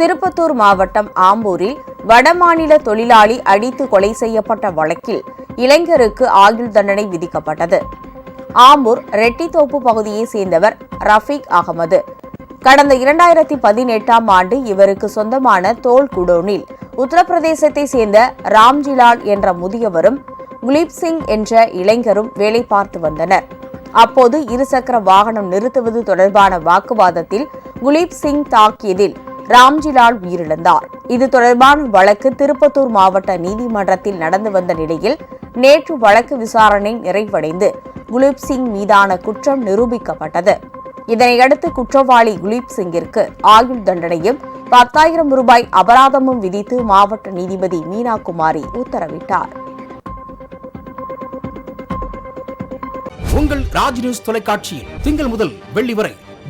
திருப்பத்தூர் மாவட்டம் ஆம்பூரில் வடமாநில தொழிலாளி அடித்து கொலை செய்யப்பட்ட வழக்கில் இளைஞருக்கு ஆயுள் தண்டனை விதிக்கப்பட்டது. ஆம்பூர் ரெட்டித்தோப்பு பகுதியைச் சேர்ந்தவர் ரஃபீக் அகமது. கடந்த இரண்டாயிரத்தி பதினெட்டாம் ஆண்டு இவருக்கு சொந்தமான தோல் குடோனில் உத்தரப்பிரதேசத்தை சேர்ந்த ராம்ஜிலால் என்ற முதியவரும் குலீப் சிங் என்ற இளைஞரும் வேலை பார்த்து வந்தனர். அப்போது இருசக்கர வாகனம் நிறுத்துவது தொடர்பான வாக்குவாதத்தில் குலீப் சிங் தாக்கியதில் ராம்ஜிலால் உயிரிழந்தார். இது தொடர்பான வழக்கு திருப்பத்தூர் மாவட்ட நீதிமன்றத்தில் நடந்து வந்த நிலையில் நேற்று வழக்கு விசாரணை நிறைவடைந்து குலீப் சிங் மீதான குற்றம் நிரூபிக்கப்பட்டது. இதனையடுத்து குற்றவாளி குலீப் சிங்கிற்கு ஆயுள் தண்டனையும் பத்தாயிரம் ரூபாய் அபராதமும் விதித்து மாவட்ட நீதிபதி மீனா குமாரி உத்தரவிட்டார். உங்கள் ராஜ் நியூஸ் தொலைக்காட்சியில் திங்கள் முதல் வெள்ளி வரை